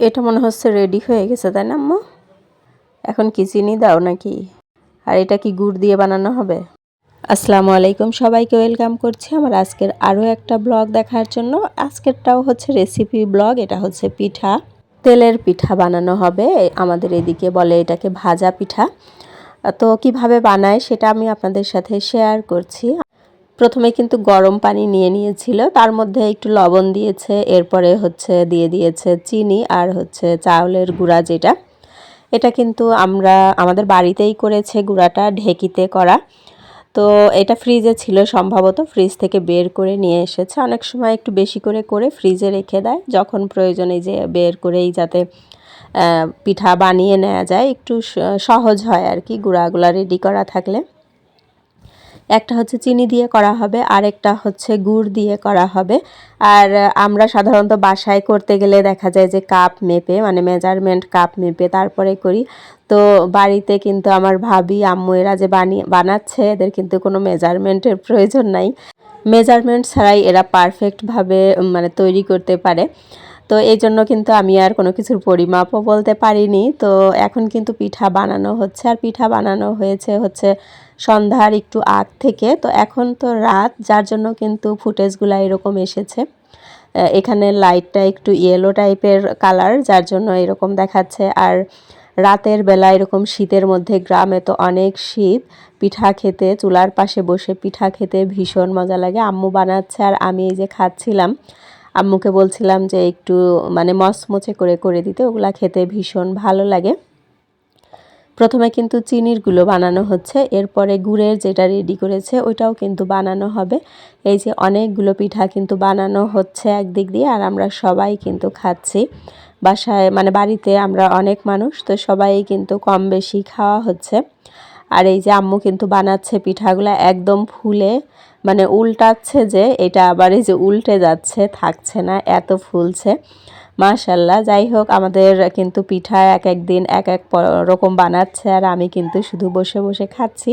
এটা মনে হচ্ছে রেডি হয়ে গেছে, তাই না আম্মু? এখন কি চিনি দাও নাকি? আর এটা কি গুড় দিয়ে বানানো হবে? আসসালামু আলাইকুম সবাইকে ওয়েলকাম করছি আমার আজকের আরও একটা ব্লগ দেখার জন্য। আজকেরটাও হচ্ছে রেসিপি ব্লগ এটা হচ্ছে পিঠা। তেলের পিঠা বানানো হবে, আমাদের এদিকে বলে এটাকে ভাজা পিঠা। তো কীভাবে বানায় সেটা আমি আপনাদের সাথে শেয়ার করছি। প্রথমে কিন্তু গরম পানি নিয়ে নিয়েছিল, তার মধ্যে একটু লবণ দিয়েছে, এরপরে হচ্ছে দিয়ে দিয়েছে চিনি আর হচ্ছে চাউলের গুঁড়া যেটা। এটা কিন্তু আমরা, আমাদের বাড়িতেই করেছে গুঁড়াটা ঢেকিতে করা। তো এটা ফ্রিজে ছিল সম্ভবত, ফ্রিজ থেকে বের করে নিয়ে এসেছে। অনেক সময় একটু বেশি করে করে ফ্রিজে রেখে দেয়, যখন প্রয়োজনে যে বের করেই যাতে পিঠা বানিয়ে নেওয়া যায়, একটু সহজ হয় আর কি, গুঁড়াগুলা রেডি করা থাকলে। একটা হচ্ছে চিনি দিয়ে করা হবে আরেকটা হচ্ছে গুড় দিয়ে করা হবে। আর আমরা সাধারণত বাসায় করতে গেলে দেখা যায় যে কাপ মেপে মানে মেজারমেন্ট কাপ মেপে তারপরে করি। তো বাড়িতে কিন্তু আমার ভাবি, আম্মু এরা যে বানিয়ে বানাচ্ছে, এদের কিন্তু কোনো মেজারমেন্টের প্রয়োজন নাই। মেজারমেন্ট ছাড়াই এরা পারফেক্টভাবে মানে তৈরি করতে পারে। তো এই জন্য কিন্তু আমি আর কোনো কিছুর পরিমাপও বলতে পারিনি। তো এখন কিন্তু পিঠা বানানো হচ্ছে। আর পিঠা বানানো হয়েছে হচ্ছে সন্ধ্যার একটু আগ থেকে। তো এখন তো রাত, যার জন্য কিন্তু ফুটেজগুলো এরকম এসেছে। এখানে লাইটটা একটু ইয়েলো টাইপের কালার যার জন্য এরকম দেখাচ্ছে। আর রাতের বেলা এরকম শীতের মধ্যে গ্রামে তো অনেক শীত। পিঠা খেতে, চুলার পাশে বসে পিঠা খেতে ভীষণ মজা লাগে। আম্মু বানাচ্ছে আর আমি এই যে খাচ্ছিলাম। আম্মুকে বলছিলাম যে একটু মানে মচমচে করে করে দিতে। ওগুলা খেতে ভীষণ ভালো লাগে। প্রথমে কিন্তু চিনিরগুলো বানানো হচ্ছে। এরপরে গুড়ের যেটা রেডি করেছে, ওইটাও কিন্তু বানানো হবে। এই যে অনেকগুলো পিঠা কিন্তু বানানো হচ্ছে একদিক দিয়ে, আর আমরা সবাই কিন্তু খাচ্ছি। বাসায় মানে বাড়িতে আমরা অনেক মানুষ, তো সবাই কিন্তু কম বেশি খাওয়া হচ্ছে। আর এই যে আম্মু কিন্তু বানাচ্ছে পিঠাগুলো একদম ফুলে মানে উল্টাচ্ছে যে, এটা আবার এই যে উল্টে যাচ্ছে, থাকছে না, এত ফুলছে। মাশাল্লাহ যাই হোক, আমাদের কিন্তু পিঠা এক এক দিন, এক এক রকম বানাচ্ছে, আর আমি কিন্তু শুধু বসে বসে খাচ্ছি।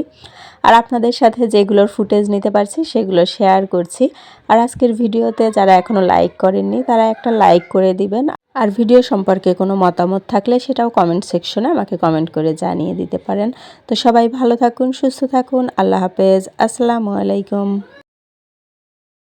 আর আপনাদের সাথে যেগুলোর ফুটেজ নিতে পারছি, সেগুলো শেয়ার করছি। আর আজকের ভিডিওতে যারা এখনও লাইক করেননি, তারা একটা লাইক করে দিবেন। আর ভিডিও সম্পর্কে কোনো মতামত থাকলে সেটাও কমেন্ট সেকশনে আমাকে কমেন্ট করে জানিয়ে দিতে পারেন। তো সবাই ভালো থাকুন, সুস্থ থাকুন, আল্লাহ হাফেজ, আসসালামু আলাইকুম।